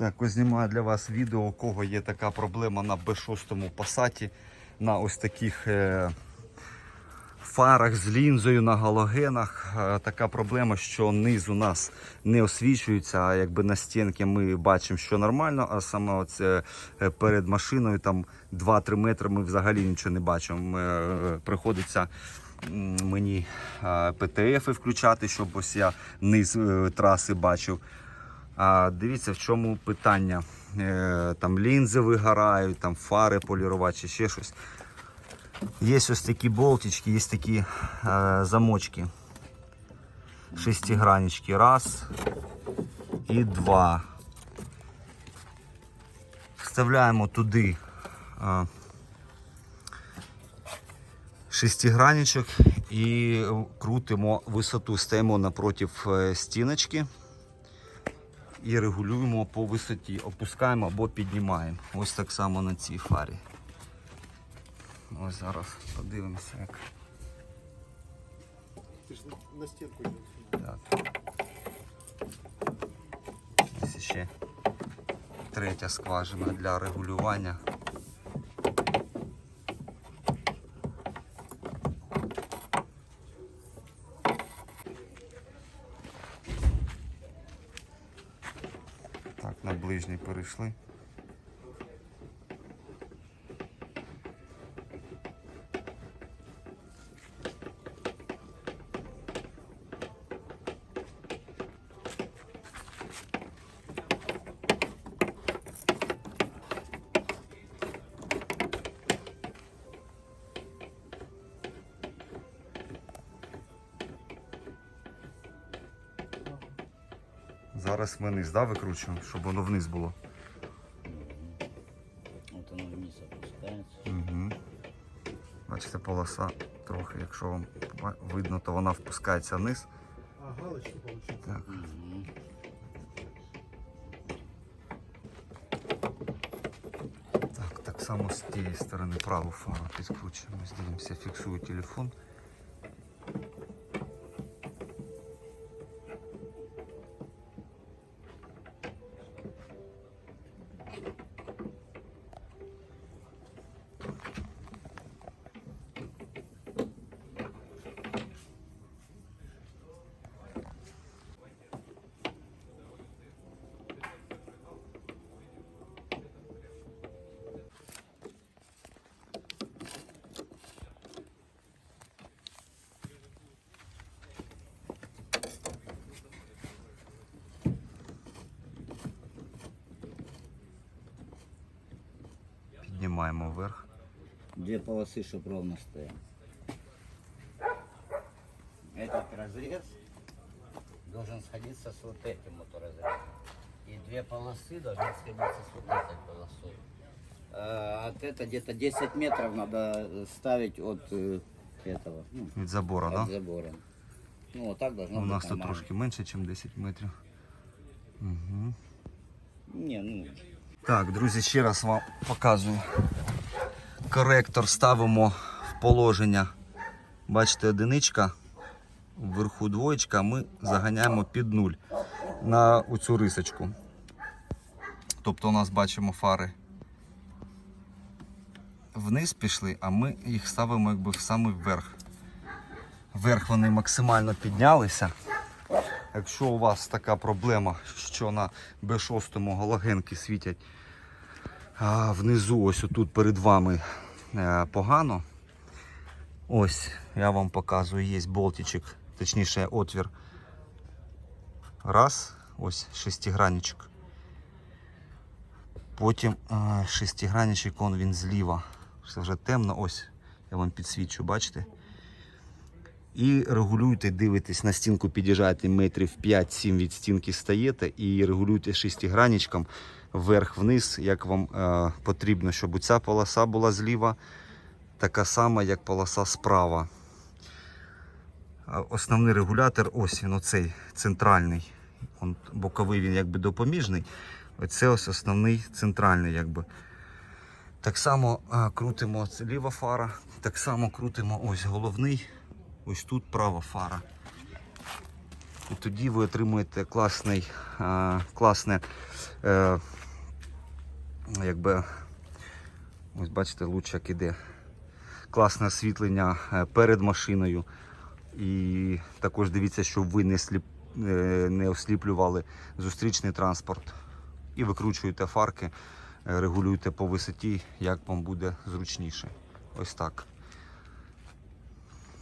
Так, ось знімаю для вас відео, у кого є така проблема на B6 пасаті, на ось таких е, фарах з лінзою на галогенах. Е, така проблема, що низ у нас не освічується, а якби на стінки ми бачимо, що нормально, а саме оце е, перед машиною там 2-3 метри ми взагалі нічого не бачимо. Е, приходиться м, мені е, ПТФ включати, щоб ось я низ е, траси бачив. А дивіться, в чому питання. Е, там лінзи вигорають, там фари полірувати ще щось. Є ось такі болтички, є такі е, замочки. Шестиграннички. Раз і два. Вставляємо туди е, шестигранничок і крутимо висоту, стаємо напроти е, стіночки і регулюємо по висоті, опускаємо або піднімаємо. Ось так само на цій фарі. Ось зараз подивимося, як. Ти ж на стінку йдеш. Так. Ось ще третя скважина для регулювання. Ближній перейшли. Зараз ми низ да, викручуємо, щоб воно вниз було. Вот оно вниз опускается. Угу. Бачите, полоса трохи, якщо вам видно, то вона впускається вниз. А, галочку получить. Так. Мгм. Так, так само з тієї сторони праву фару підкручуємо. Дивимося, фіксую телефон. Піднімаємо вверх. Две полосы, чтобы ровно стоял. Этот разрез должен сходиться с вот этим вот разрезом. И две полосы должны сходиться с вот этой полосой. А, От это где-то 10 метров надо ставить от э, этого, ну, Від забору, от да? забора. Ну, вот так должно У быть нас тут нормально. трошки менше, ніж 10 метрів. Угу. Не, ну, Так, друзі, ще раз вам показую. Коректор ставимо в положення. Бачите, одиничка, вверху двоєчка, ми заганяємо під нуль на оцю рисочку. Тобто у нас бачимо фари вниз пішли, а ми їх ставимо якби в самий вверх. Вверх вони максимально піднялися. Якщо у вас така проблема, що на B6 галогенки світять а, внизу, ось отут перед вами е, погано. Ось, я вам показую, є болтичок, точніше отвір. Раз, ось шестигранничок. Потім е, шестигранничок, він зліва. Це вже темно, ось я вам підсвічу, бачите? І регулюйте, дивитесь на стінку, під'їжджаєте метрів 5-7 від стінки стаєте і регулюйте шестигранничком вверх-вниз, як вам е, потрібно, щоб ця полоса була зліва, така сама, як полоса справа. Основний регулятор, ось він, оцей центральний. Он, боковий він якби допоміжний. Оце ось основний центральний. якби. Так само а, крутимо ліва фара, так само крутимо ось головний, ось тут права фара. І тоді ви отримуєте класний, е, класне, е, якби, ось бачите, лучик іде. Класне освітлення е, перед машиною. І також дивіться, щоб ви не, сліп, е, не осліплювали зустрічний транспорт. І викручуєте фарки, регулюєте по висоті, як вам буде зручніше. Ось так.